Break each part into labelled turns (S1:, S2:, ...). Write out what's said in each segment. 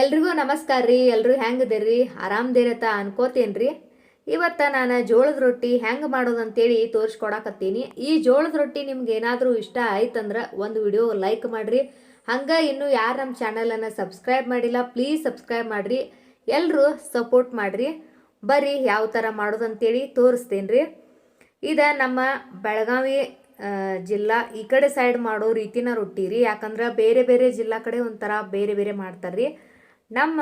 S1: ಎಲ್ರಿಗೂ ನಮಸ್ಕಾರ ರೀ ಎಲ್ಲರೂ ಹೆಂಗದಿರಿ ಆರಾಮದಿರತ್ತ ಅನ್ಕೋತೇನ್ರಿ. ಇವತ್ತು ನಾನು ಜೋಳದ ರೊಟ್ಟಿ ಹೆಂಗೆ ಮಾಡೋದು ಅಂತೇಳಿ ತೋರಿಸ್ಕೊಡಕತ್ತೀನಿ. ಈ ಜೋಳದ ರೊಟ್ಟಿ ನಿಮ್ಗೆ ಏನಾದರೂ ಇಷ್ಟ ಆಯ್ತಂದ್ರೆ ಒಂದು ವಿಡಿಯೋ ಲೈಕ್ ಮಾಡಿರಿ. ಹಂಗೆ ಇನ್ನೂ ಯಾರು ನಮ್ಮ ಚಾನಲನ್ನು ಸಬ್ಸ್ಕ್ರೈಬ್ ಮಾಡಿಲ್ಲ, ಪ್ಲೀಸ್ ಸಬ್ಸ್ಕ್ರೈಬ್ ಮಾಡಿರಿ. ಎಲ್ಲರೂ ಸಪೋರ್ಟ್ ಮಾಡಿರಿ. ಬರ್ರಿ ಯಾವ ಥರ ಮಾಡೋದು ಅಂತೇಳಿ ತೋರಿಸ್ತೇನೆ ರೀ ಇದು ನಮ್ಮ ಬೆಳಗಾವಿ ಜಿಲ್ಲಾ ಈ ಕಡೆ ಸೈಡ್ ಮಾಡೋ ರೀತಿನ ರೊಟ್ಟಿ ರೀ ಯಾಕಂದ್ರೆ ಬೇರೆ ಬೇರೆ ಜಿಲ್ಲಾ ಕಡೆ ಒಂಥರ ಬೇರೆ ಬೇರೆ ಮಾಡ್ತಾರೆ ರೀ ನಮ್ಮ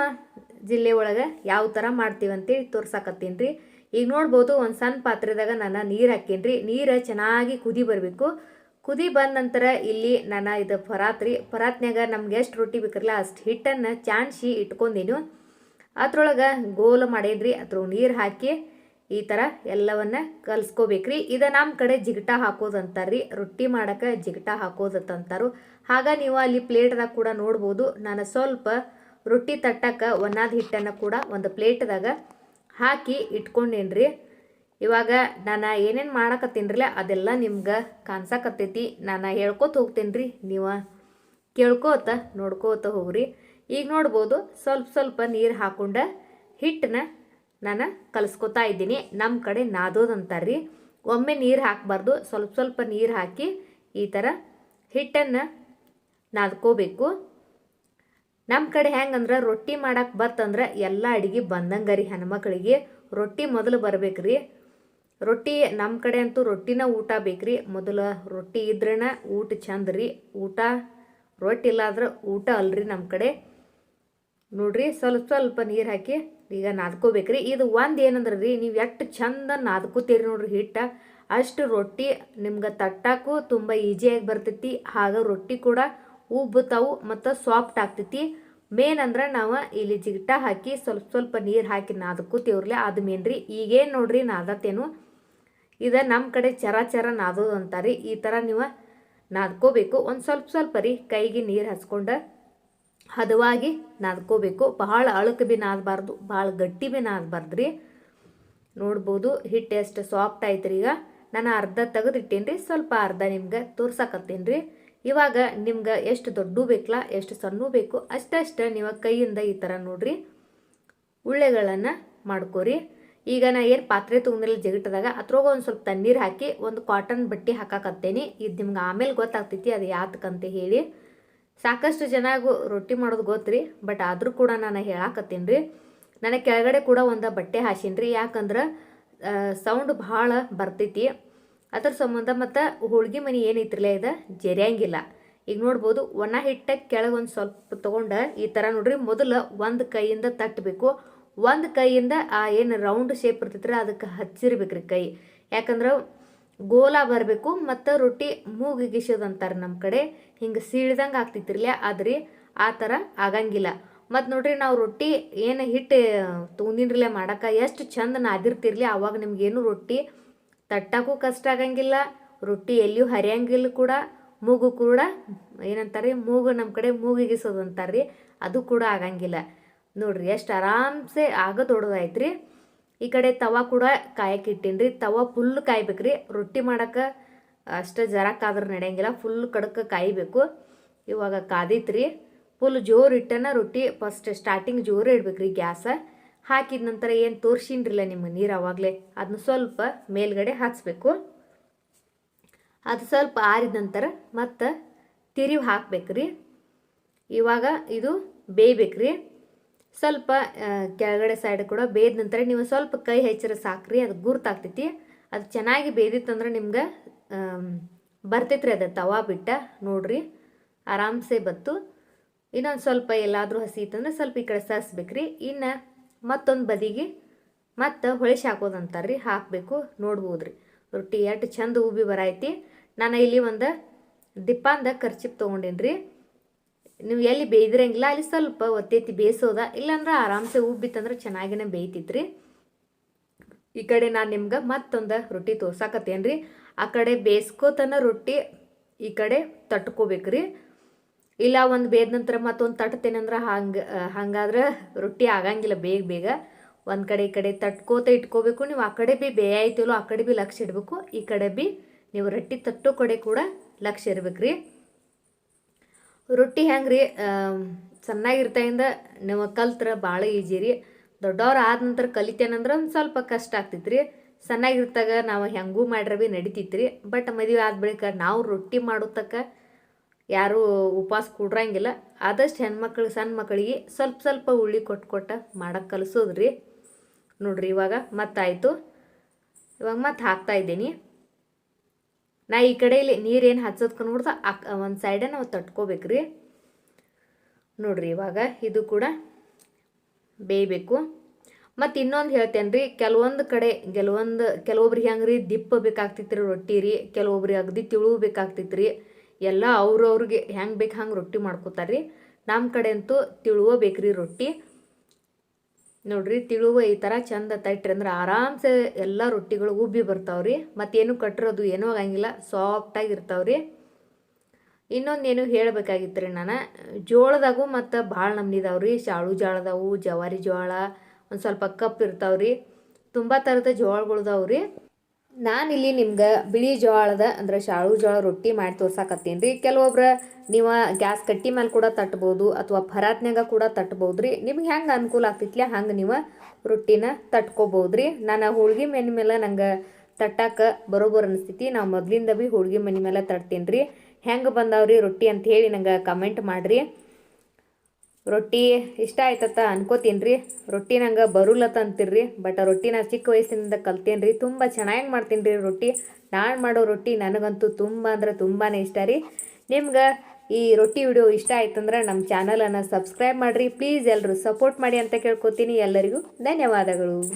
S1: ಜಿಲ್ಲೆ ಒಳಗೆ ಯಾವ ಥರ ಮಾಡ್ತೀವಿ ಅಂತೇಳಿ ತೋರ್ಸಾಕತ್ತೀನಿ ರೀ. ಈಗ ನೋಡ್ಬೋದು ಒಂದು ಸಣ್ಣ ಪಾತ್ರೆದಾಗ ನಾನು ನೀರು ಹಾಕೀನಿ ರೀ. ನೀರು ಚೆನ್ನಾಗಿ ಕುದಿ ಬರಬೇಕು. ಕುದಿ ಬಂದ ನಂತರ ಇಲ್ಲಿ ನಾನು ಇದು ಪರಾತ್ ರೀ. ಪರಾತ್ನ್ಯಾಗ ನಮ್ಗೆ ಎಷ್ಟು ರೊಟ್ಟಿ ಬೇಕಿರಲ್ಲ ಅಷ್ಟು ಹಿಟ್ಟನ್ನು ಚಾಣಿಸಿ ಇಟ್ಕೊಂಡೀನಿ. ಅದ್ರೊಳಗೆ ಗೋಲು ಮಾಡೇನ್ರಿ. ಅದ್ರ ನೀರು ಹಾಕಿ ಈ ಥರ ಎಲ್ಲವನ್ನ ಕಲಿಸ್ಕೋಬೇಕ್ರಿ ಇದು ನಮ್ಮ ಕಡೆ ಜಿಗಟ ಹಾಕೋದು ಅಂತಾರ್ರಿ. ರೊಟ್ಟಿ ಮಾಡಕ್ಕೆ ಜಿಗಟ ಹಾಕೋದು ಅಂತಾರು. ಆಗ ನೀವು ಅಲ್ಲಿ ಪ್ಲೇಟ್ದಾಗ ಕೂಡ ನೋಡ್ಬೋದು. ನಾನು ಸ್ವಲ್ಪ ರೊಟ್ಟಿ ತಟ್ಟಕ್ಕೆ ಒಣಾದ ಹಿಟ್ಟನ್ನು ಕೂಡ ಒಂದು ಪ್ಲೇಟ್ದಾಗ ಹಾಕಿ ಇಟ್ಕೊಂಡೇನ್ರಿ. ಇವಾಗ ನಾನು ಏನೇನು ಮಾಡಕತ್ತೀನಿರಲ್ಲ ಅದೆಲ್ಲ ನಿಮ್ಗೆ ಕಾಣ್ಸಕತ್ತೈತಿ. ನಾನು ಹೇಳ್ಕೊತ ಹೋಗ್ತೀನಿ ರೀ ನೀವು ಕೇಳ್ಕೋತ ನೋಡ್ಕೋತ ಹೋಗ್ರಿ. ಈಗ ನೋಡ್ಬೋದು ಸ್ವಲ್ಪ ಸ್ವಲ್ಪ ನೀರು ಹಾಕೊಂಡ ಹಿಟ್ಟನ್ನ ನಾನು ಕಲಿಸ್ಕೊತಾ ಇದ್ದೀನಿ. ನಮ್ಮ ಕಡೆ ನಾದೋದು ಅಂತಾರ್ರಿ. ಒಮ್ಮೆ ನೀರು ಹಾಕಬಾರ್ದು. ಸ್ವಲ್ಪ ಸ್ವಲ್ಪ ನೀರು ಹಾಕಿ ಈ ಥರ ಹಿಟ್ಟನ್ನು ನಾದ್ಕೋಬೇಕು. ನಮ್ಮ ಕಡೆ ಹೆಂಗಂದ್ರೆ ರೊಟ್ಟಿ ಮಾಡಕ್ಕೆ ಬತ್ತಂದ್ರೆ ಎಲ್ಲ ಅಡುಗೆ ಬಂದಂಗೆ ರೀ ಹೆಣ್ಮಕ್ಳಿಗೆ ರೊಟ್ಟಿ ಮೊದಲು ಬರ್ಬೇಕ್ರಿ. ರೊಟ್ಟಿ ನಮ್ಮ ಕಡೆ ಅಂತೂ ರೊಟ್ಟಿನ ಊಟ ಬೇಕ್ರಿ. ಮೊದಲು ರೊಟ್ಟಿ ಇದ್ರೇನ ಊಟ ಚಂದ ರೀ ಊಟ ರೊಟ್ಟಿ ಇಲ್ಲಾದ್ರೆ ಊಟ ಅಲ್ರಿ ನಮ್ಮ ಕಡೆ. ನೋಡ್ರಿ ಸ್ವಲ್ಪ ಸ್ವಲ್ಪ ನೀರು ಹಾಕಿ ಈಗ ನಾದ್ಕೋಬೇಕ್ರಿ. ಇದು ಒಂದು ಏನಂದ್ರೆ ರೀ ನೀವು ಎಷ್ಟು ಚಂದ ನಾದ್ಕೋತೀರಿ ನೋಡ್ರಿ ಹಿಟ್ಟ. ಅಷ್ಟು ರೊಟ್ಟಿ ನಿಮ್ಗೆ ತಟ್ಟಾಕು ತುಂಬ ಈಜಿಯಾಗಿ ಬರ್ತೈತಿ. ಹಾಗೆ ರೊಟ್ಟಿ ಕೂಡ ಉಬ್ಬುತ್ತಾವು ಮತ್ತು ಸಾಫ್ಟ್ ಆಗ್ತೈತಿ. ಮೇನ್ ಅಂದ್ರೆ ನಾವು ಇಲ್ಲಿ ಜಿಗಟ ಹಾಕಿ ಸ್ವಲ್ಪ ಸ್ವಲ್ಪ ನೀರು ಹಾಕಿ ನಾದ್ಕೋತೀವ್ರಲ್ಲ ಅದು ಮೇನ್ ರೀ. ಈಗೇನು ನೋಡ್ರಿ ನಾದತ್ತೇನು? ಇದು ನಮ್ಮ ಕಡೆ ಚರ ಚರ ನಾದೋದು ಅಂತಾರೆ. ಈ ಥರ ನೀವು ನಾದ್ಕೋಬೇಕು. ಒಂದು ಸ್ವಲ್ಪ ಸ್ವಲ್ಪ ರೀ ಕೈಗೆ ನೀರು ಹಚ್ಕೊಂಡು ಹದವಾಗಿ ನಾದ್ಕೋಬೇಕು. ಬಹಳ ಅಳಕು ಭೀ ನಾದಬಾರ್ದು. ಭಾಳ ಗಟ್ಟಿ ಭೀ ನಾದಬಾರ್ದು ರೀ. ನೋಡ್ಬೋದು ಹಿಟ್ಟು ಎಷ್ಟು ಸಾಫ್ಟ್ ಆಯ್ತು ರೀ ಈಗ. ನಾನು ಅರ್ಧ ತೆಗೆದಿಟ್ಟೇನಿ ರೀ ಸ್ವಲ್ಪ ಅರ್ಧ ನಿಮ್ಗೆ ತೋರ್ಸಕತ್ತೇನೆ ರೀ ಇವಾಗ ನಿಮ್ಗೆ ಎಷ್ಟು ದೊಡ್ಡ ಬೇಕಲ್ಲ ಎಷ್ಟು ಸಣ್ಣ ಬೇಕು ಅಷ್ಟಷ್ಟು ನೀವು ಕೈಯಿಂದ ಈ ಥರ ನೋಡ್ರಿ. ಉಳ್ಳೆಗಳನ್ನು ಮಾಡ್ಕೋರಿ. ಈಗ ನಾ ಏನು ಪಾತ್ರೆ ತೊಗೊಂಡಿಲ್ಲ ಜಗಟ್ಟದಾಗ ಅದ್ರೊಳಗೆ ಒಂದು ಸ್ವಲ್ಪ ತಣ್ಣೀರು ಹಾಕಿ ಒಂದು ಕಾಟನ್ ಬಟ್ಟೆ ಹಾಕಾಕತ್ತೇನಿ. ಇದು ನಿಮ್ಗೆ ಆಮೇಲೆ ಗೊತ್ತಾಗ್ತೈತಿ, ಅದು ಯಾತಕ್ಕಂತ ಹೇಳಿ. ಸಾಕಷ್ಟು ಜನಗೂ ರೊಟ್ಟಿ ಮಾಡೋದು ಗೊತ್ತ್ರಿ, ಬಟ್ ಆದರೂ ಕೂಡ ನಾನು ಹೇಳಾಕತ್ತೀನಿ ರೀ ನನಗೆ ಕೆಳಗಡೆ ಕೂಡ ಒಂದು ಬಟ್ಟೆ ಹಾಸೀನಿ ರೀ ಯಾಕಂದ್ರೆ ಸೌಂಡ್ ಭಾಳ ಬರ್ತೈತಿ. ಅದ್ರ ಸಂಬಂಧ ಮತ್ತು ಹೋಳ್ಗೆ ಮನೆ ಏನೈತ್ರಲ್ಲ ಇದು ಜರಿಯಂಗಿಲ್ಲ. ಈಗ ನೋಡ್ಬೋದು, ಒಣ ಹಿಟ್ಟ ಕೆಳಗೆ ಒಂದು ಸ್ವಲ್ಪ ತೊಗೊಂಡು ಈ ಥರ ನೋಡ್ರಿ, ಮೊದಲು ಒಂದು ಕೈಯಿಂದ ತಟ್ಟಬೇಕು ಒಂದು ಕೈಯಿಂದ ಆ ಏನು ರೌಂಡ್ ಶೇಪ್ ಇರ್ತೈತ್ರಿ, ಅದಕ್ಕೆ ಹಚ್ಚಿರ್ಬೇಕ್ರಿ ಕೈ. ಯಾಕಂದ್ರೆ ಗೋಲ ಬರಬೇಕು ಮತ್ತು ರೊಟ್ಟಿ ಮೂಗಿಗಿಸೋದು ಅಂತಾರೆ ನಮ್ಮ ಕಡೆ. ಹಿಂಗೆ ಸೀಳ್ದಂಗೆ ಆಗ್ತಿತ್ತಿರಲ್ಲ ಆದ್ರಿ ಆ ಥರ ಆಗಂಗಿಲ್ಲ. ಮತ್ತು ನೋಡ್ರಿ, ನಾವು ರೊಟ್ಟಿ ಏನು ಹಿಟ್ಟು ತೊಗೊಂಡಿನ್ರಲ್ಲ ಮಾಡಕ್ಕೆ ಎಷ್ಟು ಚಂದ ನಾದಿರ್ತಿರ್ಲಿ, ಅವಾಗ ನಿಮ್ಗೇನು ರೊಟ್ಟಿ ತಟ್ಟಕ್ಕೂ ಕಷ್ಟ ಆಗಂಗಿಲ್ಲ, ರೊಟ್ಟಿ ಎಲ್ಲಿಯೂ ಹರಿಯಂಗಿಲ್ಲ ಕೂಡ. ಮೂಗು ಕೂಡ ಏನಂತಾರೆ ಮೂಗು ನಮ್ಮ ಕಡೆ ಮೂಗಿಗಿಸೋದು ಅಂತಾರೆ ರೀ ಅದು ಕೂಡ ಆಗಂಗಿಲ್ಲ. ನೋಡ್ರಿ, ಎಷ್ಟು ಆರಾಮ್ಸೆ ಆಗ ದೊಡ್ಡದಾಯ್ತು ರೀ ಈ ಕಡೆ ತವ ಕೂಡ ಕಾಯಕ್ಕೆ ಇಟ್ಟೀನಿ ರೀ ತವ ಫುಲ್ ಕಾಯ್ಬೇಕ್ರಿ. ರೊಟ್ಟಿ ಮಾಡೋಕೆ ಅಷ್ಟು ಜರಕ್ಕಾದ್ರೂ ನಡೆಯಂಗಿಲ್ಲ ಫುಲ್ ಕಡಕ್ಕೆ ಕಾಯಬೇಕು. ಇವಾಗ ಕಾದೈತ್ರಿ. ಫುಲ್ ಜೋರು ಇಟ್ಟನ ರೊಟ್ಟಿ ಫಸ್ಟ್ ಸ್ಟಾರ್ಟಿಂಗ್ ಜೋರು ರೀ ಗ್ಯಾಸ. ಹಾಕಿದ ನಂತರ ಏನು ತೋರಿಸಿನ್ರಿಲ್ಲ ನಿಮ್ಗೆ ನೀರು ಆವಾಗಲೇ ಅದನ್ನ ಸ್ವಲ್ಪ ಮೇಲ್ಗಡೆ ಹಾಕ್ಸ್ಬೇಕು. ಅದು ಸ್ವಲ್ಪ ಆರಿದ ನಂತರ ಮತ್ತು ತಿರಿವು ಹಾಕ್ಬೇಕ್ರಿ. ಇವಾಗ ಇದು ಬೇಯ್ಬೇಕ್ರಿ. ಸ್ವಲ್ಪ ಕೆಳಗಡೆ ಸೈಡ್ ಕೂಡ ಬೇಯ್ದ ನಂತರ ನೀವು ಸ್ವಲ್ಪ ಕೈ ಹೆಚ್ಚರ ಸಾಕ್ರಿ, ಅದು ಗುರ್ತಾಗ್ತೈತಿ ಅದು ಚೆನ್ನಾಗಿ ಬೇಯ್ದಿತ್ತಂದ್ರೆ ನಿಮ್ಗೆ ಬರ್ತೈತ್ರಿ ಅದು ತವಾ ಬಿಟ್ಟ, ನೋಡ್ರಿ, ಆರಾಮ್ಸೆ ಬತ್ತು. ಇನ್ನೊಂದು ಸ್ವಲ್ಪ ಎಲ್ಲಾದರೂ ಹಸಿ ಇತ್ತಂದ್ರೆ ಸ್ವಲ್ಪ ಈ ಕಡೆ ಸರಿಸ್ಬೇಕ್ರಿ ಇನ್ನು ಮತ್ತೊಂದು ಬದಿಗೆ ಮತ್ತು ಹೊಳಿಸಿ ಹಾಕೋದು ರೀ ಹಾಕಬೇಕು. ನೋಡ್ಬೋದು ರೀ ರೊಟ್ಟಿ ಎಷ್ಟು ಚಂದ ಉಬ್ಬಿ ಬರೈತಿ. ನಾನು ಇಲ್ಲಿ ಒಂದು ದಿಪ್ಪಾಂದ ಖರ್ಚಿಪ್ ತೊಗೊಂಡೇನ್ರಿ. ನೀವು ಎಲ್ಲಿ ಬೇಯ್ದಿರಂಗಿಲ್ಲ, ಅಲ್ಲಿ ಸ್ವಲ್ಪ ಒತ್ತೈತಿ ಬೇಯಿಸೋದ. ಇಲ್ಲಾಂದ್ರೆ ಆರಾಮ್ಸೆ ಉಬ್ಬಿತ್ತಂದ್ರೆ ಚೆನ್ನಾಗಿನೇ ರೀ ಈ ಕಡೆ ನಾನು ನಿಮ್ಗೆ ಮತ್ತೊಂದು ರೊಟ್ಟಿ ತೋರ್ಸಾಕತ್ತೇನ್ರಿ. ಆ ಕಡೆ ಬೇಯಿಸ್ಕೋತನ ರೊಟ್ಟಿ ಈ ಕಡೆ ತಟ್ಕೋಬೇಕ್ರಿ. ಇಲ್ಲ, ಒಂದು ಬೇದ ನಂತರ ಮತ್ತೊಂದು ತಟ್ತೇನಂದ್ರೆ ಹಂಗೆ, ಹಂಗಾದ್ರೆ ರೊಟ್ಟಿ ಆಗಂಗಿಲ್ಲ ಬೇಗ ಬೇಗ. ಒಂದು ಕಡೆ ಈ ಕಡೆ ತಟ್ಕೋತ ಇಟ್ಕೋಬೇಕು. ನೀವು ಆ ಕಡೆ ಬಿ ಬೇಯಾಯ್ತಿಲ್ಲೋ ಆ ಕಡೆ ಬಿ ಲಕ್ಷ ಇಡಬೇಕು. ಈ ಕಡೆ ಬಿ ನೀವು ರೊಟ್ಟಿ ತಟ್ಟೋ ಕಡೆ ಕೂಡ ಲಕ್ಷ ರೀ ರೊಟ್ಟಿ ಹೆಂಗೆ ರೀ ಚೆನ್ನಾಗಿರ್ತಾಯಿಂದ ನೀವು ಕಲ್ತ್ರ ಭಾಳ ಈಜಿ ರೀ. ದೊಡ್ಡವ್ರು ಆದ ನಂತರ ಕಲಿತೇನಂದ್ರೆ ಒಂದು ಸ್ವಲ್ಪ ಕಷ್ಟ ಆಗ್ತೈತೆ ರೀ ಸಣ್ಣಾಗಿರ್ತಾಗ ನಾವು ಹೆಂಗೂ ಮಾಡ್ರೆ ಭೀ ರೀ ಬಟ್ ಮದುವೆ ಆದ ಬಳಿಕ ನಾವು ರೊಟ್ಟಿ ಮಾಡೋತಕ್ಕ ಯಾರೂ ಉಪವಾಸ ಕೂಡ್ರಂಗಿಲ್ಲ. ಆದಷ್ಟು ಹೆಣ್ಮಕ್ಳು ಸಣ್ಣ ಮಕ್ಕಳಿಗೆ ಸ್ವಲ್ಪ ಸ್ವಲ್ಪ ಉಳ್ಳಿ ಕೊಟ್ಟು ಕೊಟ್ಟು ಮಾಡಕ್ಕೆ ಕಲಿಸೋದು ರೀ ನೋಡ್ರಿ ಇವಾಗ ಮತ್ತಾಯಿತು. ಇವಾಗ ಮತ್ತೆ ಹಾಕ್ತಾ ಇದ್ದೀನಿ. ನಾ ಈ ಕಡೆಯಲ್ಲಿ ನೀರೇನು ಹಚ್ಚೋದು ನೋಡ್ತಾ ಅಕ್ ಒಂದು ಸೈಡೇ ನಾವು ತಟ್ಕೋಬೇಕ್ರಿ. ನೋಡ್ರಿ ಇವಾಗ ಇದು ಕೂಡ ಬೇಯಬೇಕು. ಮತ್ತು ಇನ್ನೊಂದು ಹೇಳ್ತೇನೆ ರೀ ಕೆಲವೊಂದು ಕಡೆ ಕೆಲವೊಂದು, ಕೆಲವೊಬ್ರಿಗೆ ಹೆಂಗೆ ರೀ ದಿಪ್ಪ ಬೇಕಾಗ್ತಿತ್ತು ರೀ ರೊಟ್ಟಿ ರೀ ಕೆಲವೊಬ್ರಿಗೆ ಅಗದಿ ತಿಳುವು ಬೇಕಾಗ್ತಿತ್ತು ರೀ ಎಲ್ಲ ಅವ್ರವ್ರಿಗೆ ಹೆಂಗೆ ಬೇಕು ಹಂಗೆ ರೊಟ್ಟಿ ಮಾಡ್ಕೋತಾರೆ ರೀ ನಮ್ಮ ಕಡೆ ಅಂತೂ ತಿಳುವ ಬೇಕ್ರಿ ರೊಟ್ಟಿ. ನೋಡ್ರಿ ತಿಳುವ ಈ ಥರ ಚಂದ ತಟ್ರಿ ಅಂದ್ರೆ ಆರಾಮ್ಸೆ ಎಲ್ಲ ರೊಟ್ಟಿಗಳು ಉಬ್ಬಿ ಬರ್ತಾವ್ರಿ. ಮತ್ತೇನು ಕಟ್ಟಿರೋದು ಏನೂ ಆಗಂಗಿಲ್ಲ, ಸಾಫ್ಟಾಗಿ ಇರ್ತಾವ್ರಿ. ಇನ್ನೊಂದು ಏನು ಹೇಳಬೇಕಾಗಿತ್ತು ರೀ ನಾನು, ಜೋಳದಾಗೂ ಮತ್ತು ಭಾಳ ನಮ್ನಿದಾವ್ರಿ ಶಾಳು ಜೋಳದವು ಜವಾರಿ ಜೋಳ, ಒಂದು ಸ್ವಲ್ಪ ಕಪ್ ಇರ್ತಾವ್ರಿ. ತುಂಬ ಥರದ ಜೋಳಗಳ್ದಾವ್ರಿ ನಾನಿಲ್ಲಿ ನಿಮ್ಗೆ ಬಿಳಿ ಜೋಳದ ಅಂದ್ರೆ ಶಾಳು ಜೋಳ ರೊಟ್ಟಿ ಮಾಡಿ ತೋರ್ಸಾಕತ್ತೀನಿ ರೀ. ಕೆಲವೊಬ್ರು ನೀವು ಗ್ಯಾಸ್ ಕಟ್ಟಿ ಮೇಲೆ ಕೂಡ ತಟ್ಬೋದು ಅಥವಾ ಭರಾತ್ನಾಗ ಕೂಡ ತಟ್ಬೋದು ರೀ ನಿಮ್ಗೆ ಹೆಂಗೆ ಅನುಕೂಲ ಆಗ್ತೈತ್ಲ ಹಂಗೆ ನೀವು ರೊಟ್ಟಿನ ತಟ್ಕೋಬೋದು ರೀ ನಾನು ಹೋಳ್ಗೆ ಮನೆ ಮೇಲೆ ನಂಗೆ ತಟ್ಟಾಕ ಬರೋಬರ್ ಅನಿಸ್ತೈತಿ. ನಾವು ಮೊದಲಿಂದ ಭೀ ಹೋಳ್ಗೆ ಮನೆ ಮೇಲೆ ತಟ್ತೀನಿ ರೀ ಹೆಂಗೆ ಬಂದಾವ್ರಿ ರೊಟ್ಟಿ ಅಂತ ಹೇಳಿ ನಂಗೆ ಕಮೆಂಟ್ ಮಾಡಿರಿ. ರೊಟ್ಟಿ ಇಷ್ಟ ಆಯ್ತತ್ತ ಅನ್ಕೋತೀನಿ ರೀ ರೊಟ್ಟಿ ನಂಗೆ ಬರುಲತ್ತ ಅಂತೀರಿ ಬಟ್ ರೊಟ್ಟಿ ನಾ ಚಿಕ್ಕ ವಯಸ್ಸಿನಿಂದ ಕಲ್ತೇನೆ ರೀ ತುಂಬ ಚೆನ್ನಾಗಿ ಮಾಡ್ತೀನಿ ರೀ ರೊಟ್ಟಿ. ನಾನು ಮಾಡೋ ರೊಟ್ಟಿ ನನಗಂತೂ ತುಂಬ ಅಂದ್ರೆ ತುಂಬಾ ಇಷ್ಟ ರೀ. ನಿಮ್ಗೆ ಈ ರೊಟ್ಟಿ ವಿಡಿಯೋ ಇಷ್ಟ ಆಯ್ತಂದ್ರೆ ನಮ್ಮ ಚಾನಲನ್ನು ಸಬ್ಸ್ಕ್ರೈಬ್ ಮಾಡಿರಿ. ಪ್ಲೀಸ್ ಎಲ್ಲರೂ ಸಪೋರ್ಟ್ ಮಾಡಿ ಅಂತ ಕೇಳ್ಕೊತೀನಿ ಎಲ್ಲರಿಗೂ. ಧನ್ಯವಾದಗಳು.